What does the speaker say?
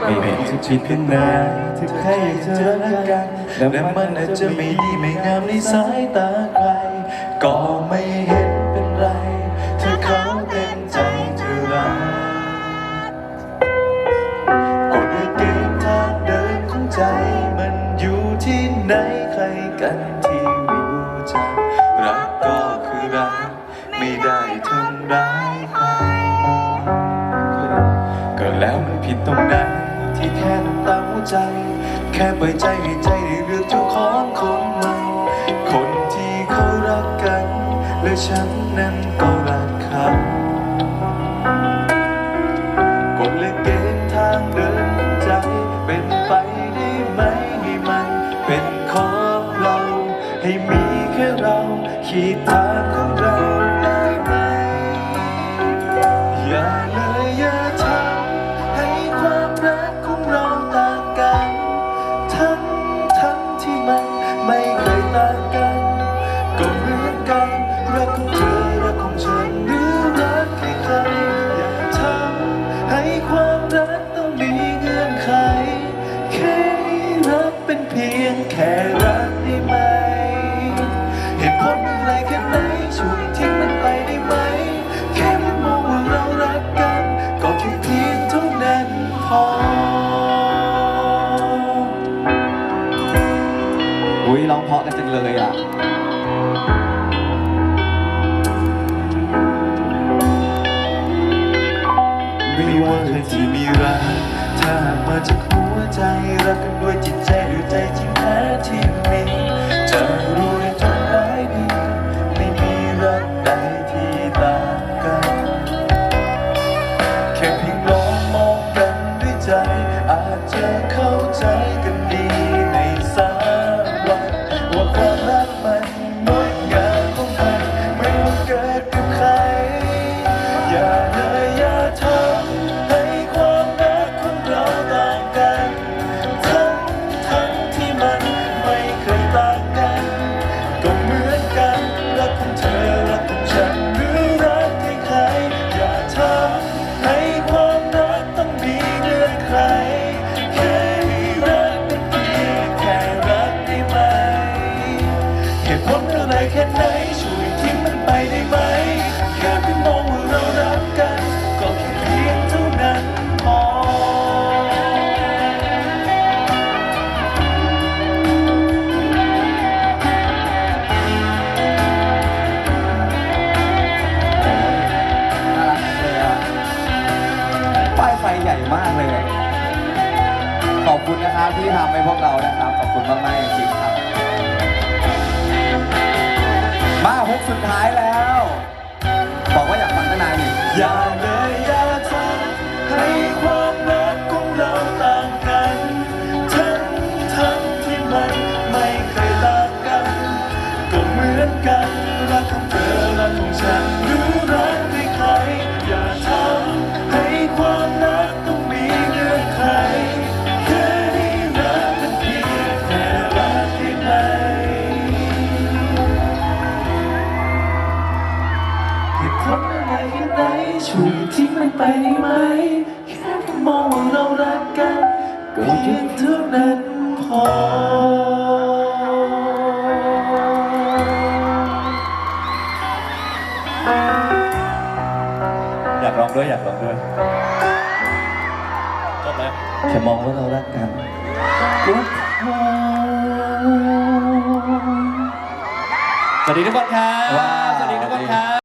ไม่เป็นจะผิดกันนะที่ใครอยากจะรักกันแต่มันอาจจะไม่ดีไม่งามในสายตาใคร ก็ไม่เห็นเป็นไร ถ้าเขาเต็มใจจะรักกฎเกณฑ์ทางเดินของใจ มันอยู่ที่ไหนใครกันที่รู้จักรักก็คือรัก ไม่ได้ทำร้ายใครก็แล้วมันผิดตรงไหน แค่ทำตาหัวใจ แค่ปล่อยใจให้ใจได้เลือกเจ้าของคนใหม่คนที่เขารักกัน และฉันนั้นก็รักเขากฎและเกณฑ์ทางเดินใจเป็นไปได้ไหมให้มันเป็นของเรา ให้มีแค่เราขีด เป็นเพียงแค่รักได้ไหม เหตุผลอะไรแค่ไหนช่วยทิ้งมันไปได้ไหม แค่ไม่มองว่าเรารักกัน ก็แค่เพียงเท่านั้นพออุ้ยร้องเพราะกันจังเลยอะไม่ว่าใครที่มีรักถ้าหากมาจากหัว ใจรักกันด้วยจิตใจด้วยใจจริงแท้ที่มีจะรู้ได้จนร้ายดีไม่มีรักใดที่ต่างกันแค่เพียงลองมองกันด้วยใจ อาจจะเข้าใจกันดีในสักวันว่าความรัก ตุผลอะไรแค่ไหนช่วยทิ้งมันไปได้ไหม แค่เพียงมองว่าเรารักกัน ก็แค่เพียงเท่านั้นพอน่าเลยอะป้ายไฟใหญ่มากเลย ขอบคุณนะครับที่ทำให้พวกเรานะครับ ขอบคุณมากๆจริงๆครับ สุดท้ายแล้ว ช่วยทิ้งมันไปได้ไหม แค่มองว่าเรารักกัน ก็เพียงเท่านั้นพอ อยากร้องด้วยอยากร้องด้วยจบแล้วแค่มองว่าเรารักกันก็พอสวัสดีทุกคนครับว้าวสวัสดีทุกคนครับ